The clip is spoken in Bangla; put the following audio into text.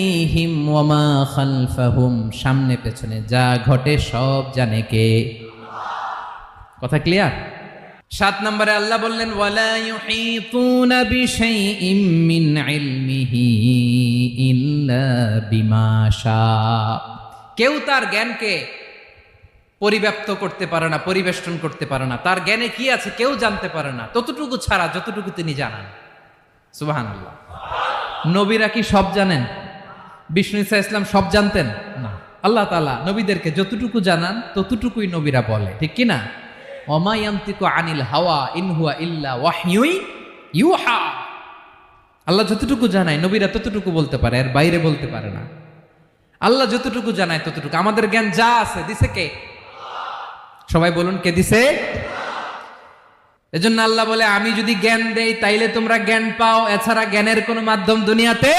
হিম খালফাহুম, সামনে পেছনে যা ঘটে সব জানে কে। কথা ক্লিয়ার? সাত নম্বরে আল্লাহ বললেন বিমা কেউ তার জ্ঞানকে পরিব্যাপ্ত করতে পারে না, পরিবেষ্টন করতে পারে না। তার জ্ঞানে কি আছে কেউ জানতে পারে না। ততটুকু ছাড়া যতটুকু তিনি জানান। আল্লাহ নবীরা কি সব জানেন? বিষ্ণু ইসা ইসলাম সব জানতেন? না। আল্লাহ তালা নবীদেরকে যতটুকু জানান, ততটুকুই নবীরা বলে। ঠিক কি না? অমায়ান্তিকু আনিল হাওয়া ইনহুয়া ইল্লা ওয়াহিউই ইউহা। আল্লাহ যতটুকু জানায়, নবীরা ততটুকু বলতে পারে, এর বাইরে বলতে পারে না। আল্লাহ যতটুকু জানায়, ততটুকু। আমাদের জ্ঞান যা আছে, দিছে কে? সবাই বলুন, কে দিছে? এজন্য আল্লাহ বলে, আমি যদি জ্ঞান দেই, তাইলে তোমরা জ্ঞান পাও। এছাড়া জ্ঞানের কোনো মাধ্যম দুনিয়াতে